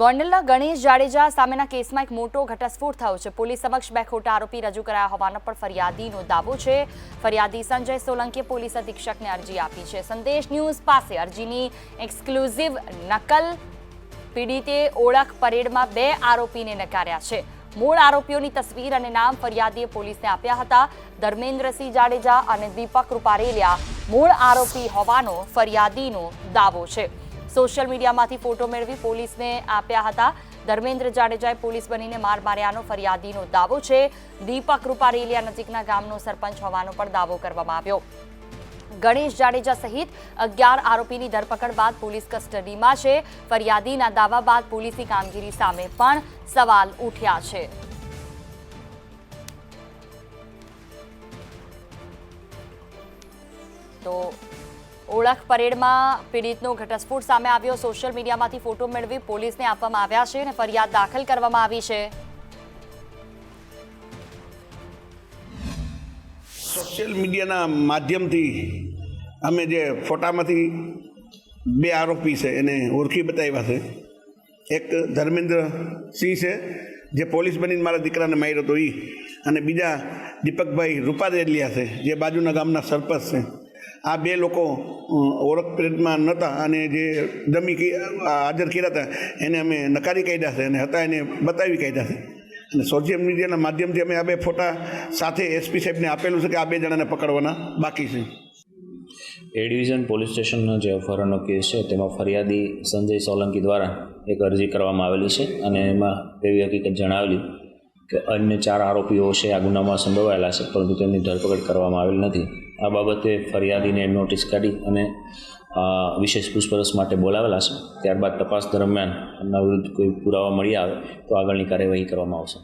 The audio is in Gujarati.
ગોંડલના ગણેશ જાડેજા સામેના કેસમાં એક મોટો ઘટસ્ફોટ થયો છે. પોલીસ સમક્ષ બે ખોટા આરોપી રજૂ કરાયા હોવાનો પણ ફરિયાદીનો દાવો છે. ફરિયાદી સંજય સોલંકીએ પોલીસ અધિક્ષકને અરજી આપી છે. સંદેશ ન્યૂઝ પાસે અરજીની એક્સક્લુઝિવ નકલ પીડિતે ઓળખ પરેડમાં બે આરોપીને નકાર્યા છે. મૂળ આરોપીઓની તસવીર અને નામ ફરિયાદીએ પોલીસને આપ્યા હતા. ધર્મેન્દ્રસિંહ જાડેજા અને દીપક રૂપારેલિયા મૂળ આરોપી હોવાનો ફરિયાદીનો દાવો છે. સોશિયલ મીડિયામાંથી ફોટો મેળવી પોલીસને આપ્યા હતા. ધર્મેન્દ્ર જાડેજાએ પોલીસ બનીને માર માર્યાનો ફરિયાદીનો દાવો છે. દીપક રૂપારેલિયા નજીકના ગામનો સરપંચ હોવાનો પણ દાવો કરવામાં આવ્યો. ગણેશ જાડેજા સહિત અગિયાર આરોપીની ધરપકડ બાદ પોલીસ કસ્ટડીમાં છે. ફરિયાદીના દાવા બાદ પોલીસની કામગીરી સામે પણ સવાલ ઉઠ્યા છે. તો ઓળખ પરેડમાં પીડિતનો ઘટસ્ફોટ સામે આવ્યો. સોશિયલ મીડિયામાંથી ફોટો મેળવી પોલીસને આપવામાં આવ્યા છે અને ફરિયાદ દાખલ કરવામાં આવી છે. સોશિયલ મીડિયાના માધ્યમથી અમે જે ફોટામાંથી બે આરોપી છે એને ઓળખી બતાવ્યા છે. એક ધર્મેન્દ્ર સિંહ છે, જે પોલીસ બનીને મારા દીકરાને માર્યો હતો એ અને બીજા દીપકભાઈ રૂપારેલિયા છે, જે બાજુના ગામના સરપંચ છે. આ બે લોકો ઓળખ પરેડમાં નહોતા અને જે ડમી હાજર કર્યા હતા, એને અમે નકારી કાઢ્યા છે અને હતા એને બતાવી કાઢ્યા છે. અને સોશિયલ મીડિયાના માધ્યમથી અમે આ બે ફોટા સાથે એસપી સાહેબને આપેલું છે કે આ બે જણાને પકડવાના બાકી છે. એ ડિવિઝન પોલીસ સ્ટેશનનો જે અપહરણનો કેસ છે, તેમાં ફરિયાદી સંજય સોલંકી દ્વારા એક અરજી કરવામાં આવેલી છે અને એમાં એવી હકીકત જણાવેલી કે અન્ય ચાર આરોપીઓ છે, આ ગુનામાં સંડોવાયેલા છે, પરંતુ તેમની ધરપકડ કરવામાં આવેલ નથી. આ બાબતે ફરિયાદીને નોટિસ કાઢી અને વિશેષ પૂછપરછ માટે બોલાવેલા છે. ત્યારબાદ તપાસ દરમિયાન એમના વિરુદ્ધ કોઈ પુરાવા મળી આવે તો આગળની કાર્યવાહી કરવામાં આવશે.